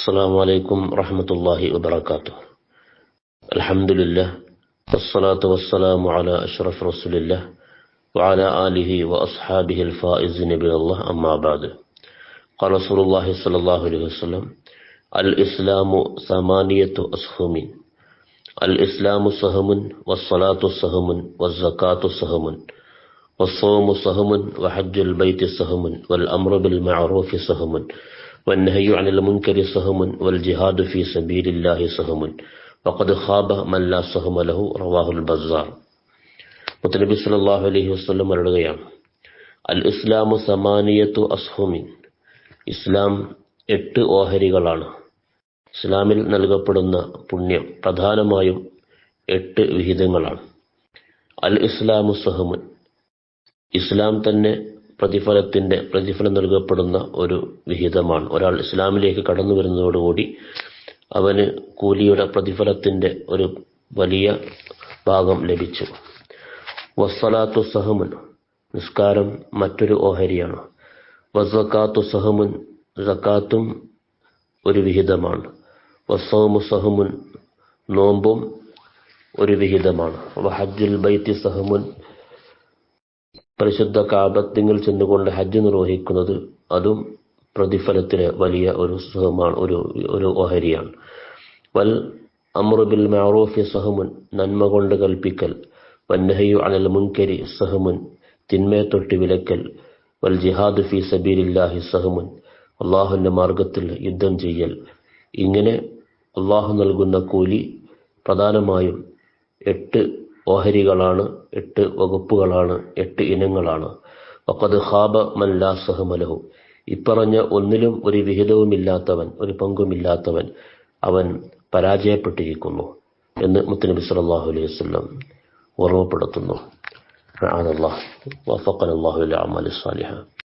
السلام عليكم ورحمة الله وبركاته الحمد لله والصلاة والسلام على أشرف رسول الله وعلى آله وأصحابه الفائزين بالله أما بعد قال رسول الله صلى الله عليه وسلم الإسلام ثمانية أسهم الإسلام سهم والصلاة سهم والزكاة سهم والصوم سهم وحج البيت سهم والأمر بالمعروف سهم والنهي عن المنكر سهم والجهاد في سبيل الله سهم وقد خاب من لا سهم له رواه البزار മുത്തനബി സല്ലല്ലാഹു അലൈഹി വസല്ലം പറയുകയാണ് അൽ ഇസ്ലാമു സമാനിയത്തു അസ്ഹുമിൻ ഇസ്ലാം എട്ട് ഓഹരികളാണ് ഇസ്ലാമിൽ നൽകപ്പെടുന്ന പുണ്യം പ്രധാനമായും എട്ട് വിഹിതങ്ങളാണ് അൽ ഇസ്ലാമു സഹമുൻ ഇസ്ലാം തന്നെ പ്രതിഫലത്തിന്റെ പ്രതിഫലം നൽകപ്പെടുന്ന ഒരു വിഹിതമാണ്. ഒരാൾ ഇസ്ലാമിലേക്ക് കടന്നു വരുന്നതോടുകൂടി അവന് കൂലിയുടെ പ്രതിഫലത്തിന്റെ ഒരു വലിയ ഭാഗം ലഭിച്ചു. വസ്സലാത്തു സഹമുൻ നിസ്കാരം മറ്റൊരു ഓഹരിയാണ്. വസക്കാത്തു സഹമുൻ സക്കാത്തും ഒരു വിഹിതമാണ്. വസ്സോമു സഹമുൻ നോമ്പും ഒരു വിഹിതമാണ്. വഹജുൽ ബൈത്തി സഹമുൻ പരിശുദ്ധ കാബത്തിങ്കിൽ ചെന്നുകൊണ്ട് ഹജ്ജ് നിർവഹിക്കുന്നത് അതും പ്രതിഫലത്തിന് വലിയ ഒരു സുഖമാണ് ഒരു ഒരു ഓഹരിയാണ്. വൽ അമ്രുബിൽ മാറൂഫി സഹമുൻ നന്മ കൊണ്ട് കൽപ്പിക്കൽ. വന്നഹയു അനൽ മുൻകരി സഹമുൻ തിന്മയെ തൊട്ട് വിലക്കൽ. വൽ ജിഹാദ് ഫി സബീലില്ലാഹി സഹമുൻ അള്ളാഹുവിന്റെ മാർഗത്തിൽ യുദ്ധം ചെയ്യൽ. ഇങ്ങനെ അള്ളാഹു നൽകുന്ന കൂലി പ്രധാനമായും എട്ട് ഓഹരികളാണ് എട്ട് വകുപ്പുകളാണ് എട്ട് ഇനങ്ങളാണ്. ഒക്കത് ഹാബ മല്ലാ സഹമലഹു ഇപ്പറഞ്ഞ ഒന്നിലും ഒരു വിഹിതവുമില്ലാത്തവൻ ഒരു പങ്കുമില്ലാത്തവൻ അവൻ പരാജയപ്പെട്ടിരിക്കുന്നു എന്ന് മുത്തനബി സല്ലല്ലാഹു അലൈഹി വസ്ലം ഓർമ്മപ്പെടുത്തുന്നു. അള്ളാഹ് സാലിഹ.